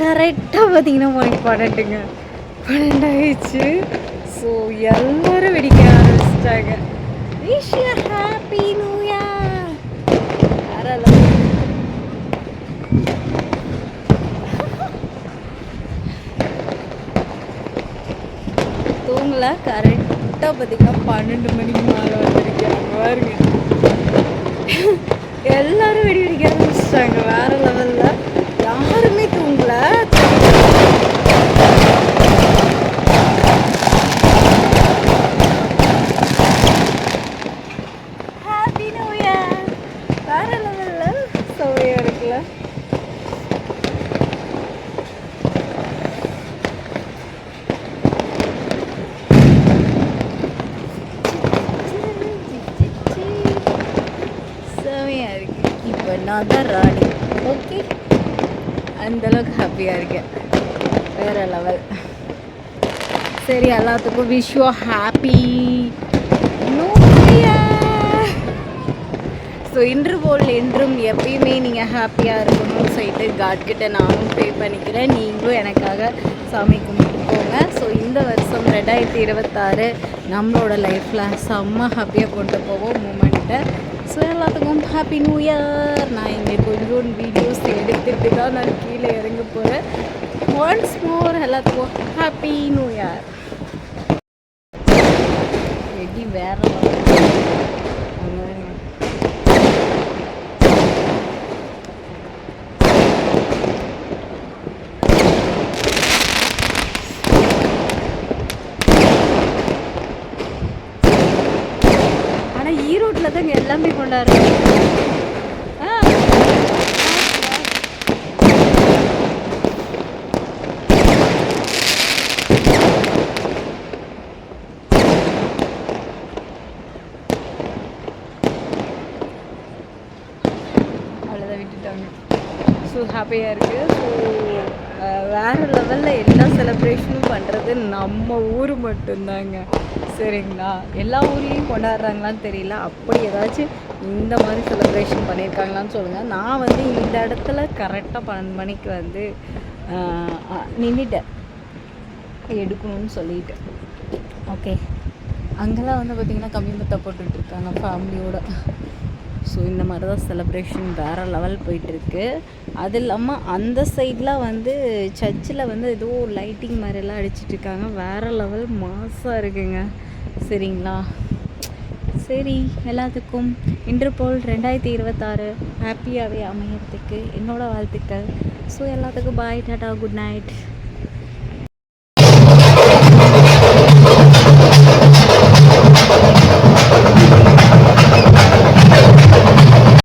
கரெக்டாக பார்த்தீங்கன்னா மணிக்கு பன்னெண்டுங்க. பன்னெண்டாயிடுச்சு. ஸோ எல்லோரும் வெடிக்க ஆரம்பிச்சிட்டாங்க. விஷ் ஹாப்பி நியூ இயர் தூங்கல. கரெக்டாக பார்த்தீங்கன்னா பன்னெண்டு மணிக்கு மேலே வந்திருக்காங்க. பாருங்க எல்லாரும் வெடி வெடிக்க ஆரம்பிச்சிட்டாங்க வேற லெவலில் யாருமே தூங்கல ஹாப்பி நியூ இயர் வேற லெவலில் சுவையாக இருக்குல்ல செமையாக இருக்கு இப்போ நான் தான் ராணி ஓகே அந்தளவுக்கு ஹாப்பியாக இருக்கேன் வேற லெவல் சரி எல்லாத்துக்கும் wish you happy new year so இன்று போல் என்றும் எப்பயுமே நீங்கள் ஹாப்பியாக இருக்கணும்னு சொல்லிட்டு காட்கிட்ட நானும் பே பண்ணிக்கிறேன். நீங்களும் எனக்காக சாமி கும்பிட்டு போங்க. ஸோ இந்த வருஷம் ரெண்டாயிரத்தி இருபத்தாறு நம்மளோட லைஃப்பில் செம்ம ஹாப்பியாக கொண்டு போவோம் மூமெண்ட்டை ஸோ எல்லாத்துக்கும் ஹாப்பி நியூ இயர் நான் இங்கே கொஞ்சம் வீடியோஸ் எடுத்துட்டு தான் நான் கீழே இறங்க போகிறேன் ஒன்ஸ் மோர் எல்லாத்துக்கும் ஹாப்பி நியூ இயர் வெடி வேற ஈரோட்டில் தான் எல்லாமே கொண்டாடுறாங்க. விட்டுட்டாங்க. ஸோ ஹாப்பியாக இருக்குது ஸோ வேறு லெவலில் எல்லா செலப்ரேஷனும் பண்ணுறது நம்ம ஊர் மட்டும்தாங்க. சரிங்களா? எல்லா ஊர்லேயும் கொண்டாடுறாங்களான்னு தெரியல. அப்படி ஏதாச்சும் இந்த மாதிரி செலிப்ரேஷன் பண்ணியிருக்காங்களான்னு சொல்லுங்கள் நான் வந்து இந்த இடத்துல கரெக்டாக பன்னெண்டு மணிக்கு வந்து நின்றுட்டேன் எடுக்கணும்னு சொல்லிட்டு ஓகே அங்கெல்லாம் வந்து பார்த்திங்கன்னா கம்மி முத்தா போட்டுட்ருக்காங்க ஃபேமிலியோட ஸோ இந்த மாதிரி தான் செலப்ரேஷன் வேறு லெவல் போயிட்டுருக்கு. அது இல்லாமல் அந்த சைட்லாம் வந்து சர்ச்சில் வந்து ஏதோ லைட்டிங் மாதிரிலாம் அடிச்சிட்ருக்காங்க வேறு லெவல் மாசாக இருக்குங்க. சரிங்களா? சரி எல்லாத்துக்கும் இன்று போல் ரெண்டாயிரத்தி இருபத்தாறு ஹாப்பியாகவே அமையறதுக்கு என்னோடய வாழ்த்துக்கள். ஸோ எல்லாத்துக்கும் பாய் டாட்டா குட் நைட்